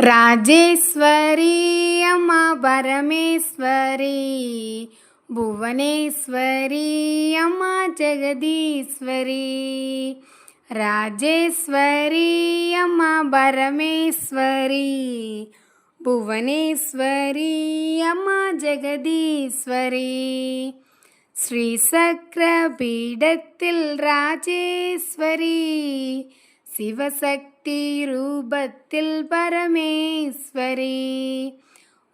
రాజేశ్వరీ అమ్మ పరమేశ్వరీ భువనేశ్వరీ అమ్మ జగదీశ్వరీ రాజేశ్వరీ అమ్మ పరమేశ్వరీ భువనేశ్వరీ అమ్మ జగదീశ్వరీ. ശ്രീസക്രപീഠത്തിൽ രാജേശ്വരി சிவசக்தி ரூபத்தில் பரமேஸ்வரி.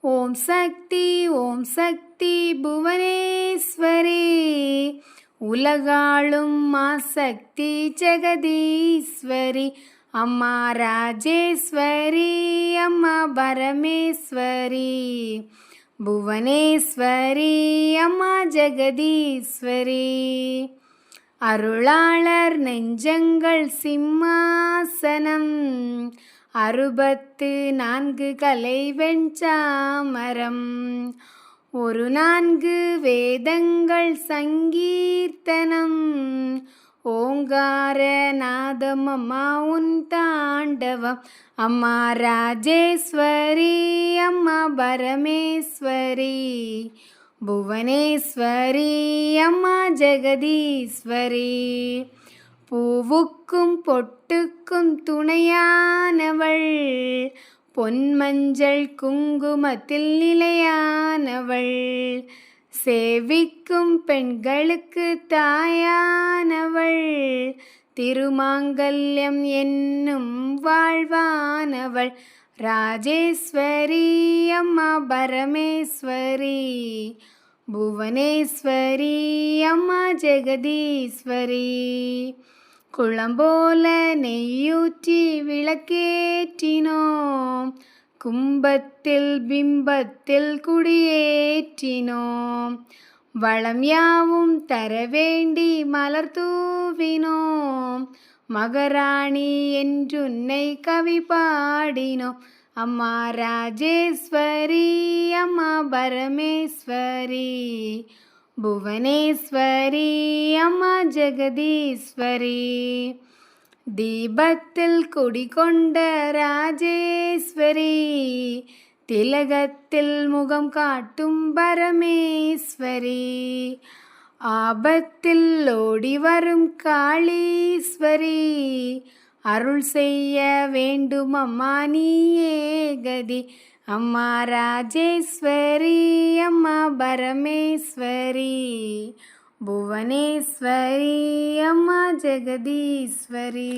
ஓம் சக்தி ஓம் சக்தி புவனேஸ்வரி. உலகாளும் மாசக்தி ஜெகதீஸ்வரி. அம்மா ராஜேஸ்வரி அம்மா பரமேஸ்வரி. புவனேஸ்வரி அம்மா ஜெகதீஸ்வரி. அருளாளர் நெஞ்சங்கள் சிம்மாசனம். அறுபத்து நான்கு கலை வெஞ்சாமரம் ஒரு நான்கு வேதங்கள் சங்கீர்த்தனம். ஓங்கார நாதம் அம்மா உன் தாண்டவம். அம்மா ராஜேஸ்வரி அம்மா பரமேஸ்வரி. புவனேஸ்வரி அம்மா ஜெகதீஸ்வரி பூவுக்கும் பொட்டுக்கும் துணையானவள் பொன்மஞ்சள் குங்குமத்தில் நிலையானவள் சேவிக்கும் பெண்களுக்கு தாயானவள் திருமாங்கல்யம் என்னும் வாழ்வானவள் ராஜேஸ்வரி. அம்மா பரமேஸ்வரி. புவனேஸ்வரி அம்மா ஜெகதீஸ்வரி. குளம்போல நெய்யூற்றி விளக்கேற்றினோம். கும்பத்தில் பிம்பத்தில் குடியேற்றினோம். வளம் யாவும் தர வேண்டி மலர் தூவினோம். மகராணி என்றுன்னை கவி பாடினோம். அம்மா ராஜேஸ்வரி அம்மா பரமேஸ்வரி புவனேஸ்வரி அம்மா ஜெகதீஸ்வரி. தீபத்தில் குடிகொண்ட ராஜேஸ்வரி திலகத்தில் முகம் காட்டும் பரமேஸ்வரி ஆபத்தில் ஓடி வரும் காளீஸ்வரி அருள் செய்ய வேண்டும் அம்மா நீயே கதி. அம்மா ராஜேஸ்வரி அம்மா பரமேஸ்வரி. புவனேஸ்வரி அம்மா ஜெகதீஸ்வரி.